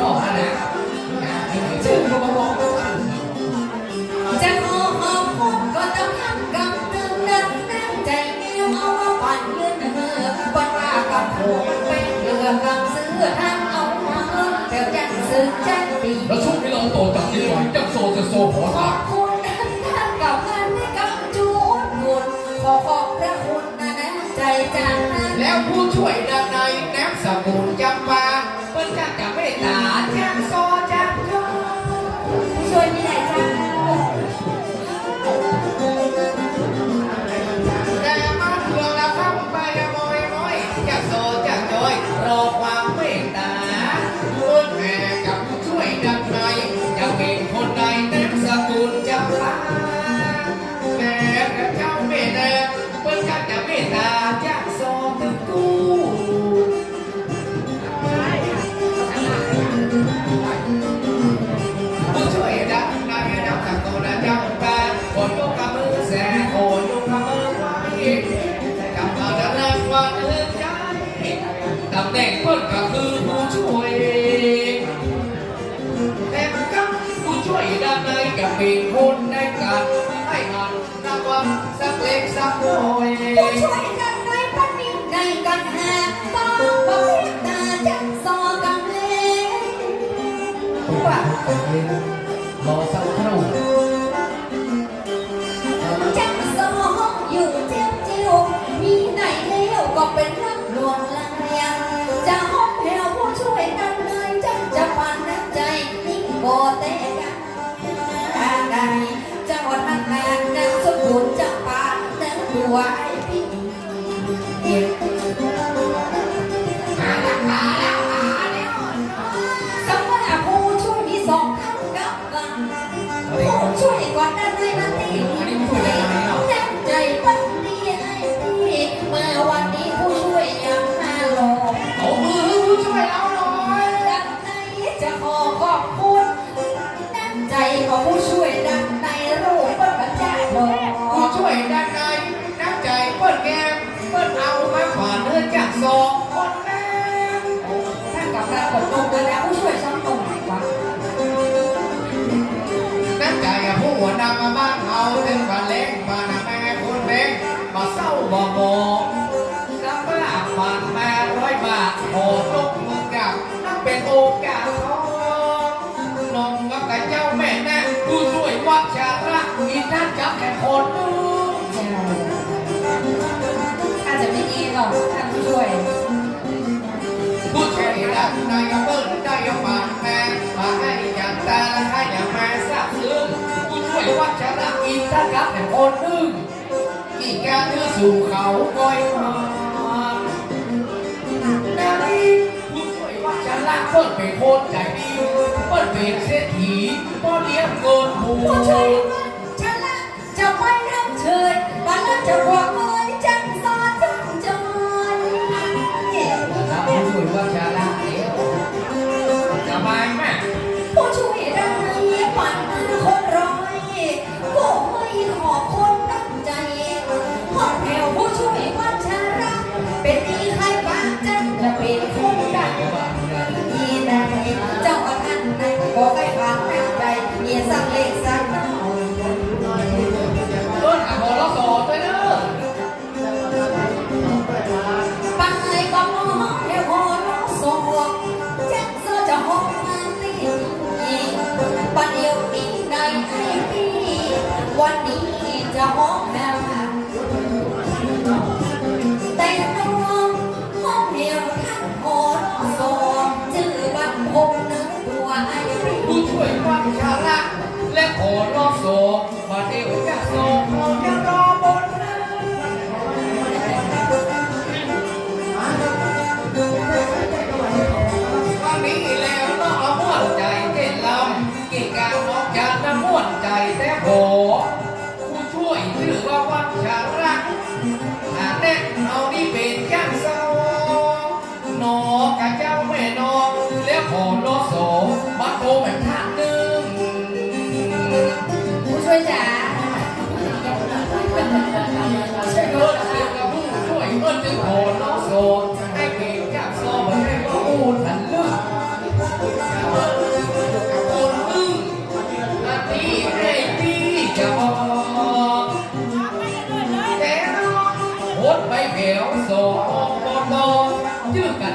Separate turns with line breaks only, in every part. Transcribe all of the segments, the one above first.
บอก
อกะ
คุณก็ต้องทำกำเนิดันใจเดีเอามาปั่นยืนเหอปั่นว่ากับหัเป็นเรือกำเสือทางเอามาแต่ยังซึ้งใจดี
แล้วช่วงที่เราโตจากนี้หวจัโซจะโซขอ
ขอบคุณท่านกับท่านให้กำจูนบุญขอขอบพระคุณนะใจจานั้น
แล้วผู้ช่วยด้านในแนบสมุนจำปา ใด จะเป็นคนใด ด้านในกับปีนหุ้นในกันให้หันนับว่าสักเล็กสักน้อย
ช่วยกันไว้พันนิ้วในกันหาต้องประเภทตาจังซอกังเล
ว่า
ไปนะรอสักครู่ อินทกะแต่คนนึงกี่
แก้วเนื้อสู่เขาก้อยมาแม่นี่ผู้สวยว่าฉัน
รัก
เปิ้ลเป็นคนใจดีเปิ้ลเป็นเศรษฐีป้อน
เลี้ยง
เกิ
นผู Ôi trời, chắc là chẳng may năm trời, bán lắm chẳng qua เป็นที่ใครบ้างจันจะเป็นคนกันอี
นา
งเจ้าอาทันในบ่ใครบ้างใน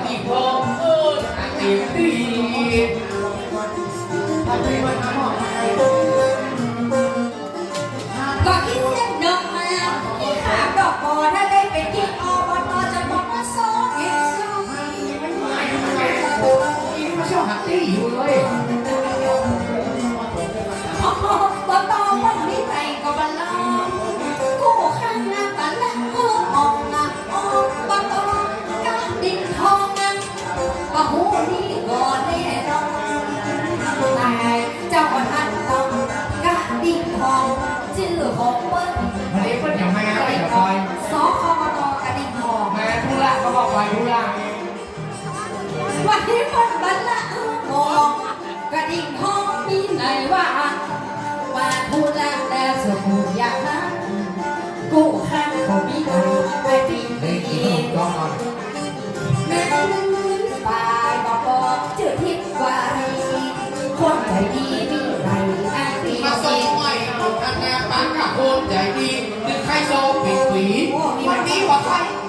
อีกพงโอ้ตักอี
กดีตักอีกวันน้ำหอมไท
ย
ก่อนที่เส้น
เดินมาที่ขาดอกบอถ้าได้เป็นที่อบตจะบอกว่าโซ่เอ็กซ์
ซูมันหมาย
มันหมายมันชอบหักตีอยู่เล
ย
วันนี้ฝนบันละอือมอกระดิ่งห้องมีไหนว่าว่าพูดแล้วแล้วสมุดอย่างนั้นกูข้างผม
มี
ดูไป
ตี
กิ
น কথায়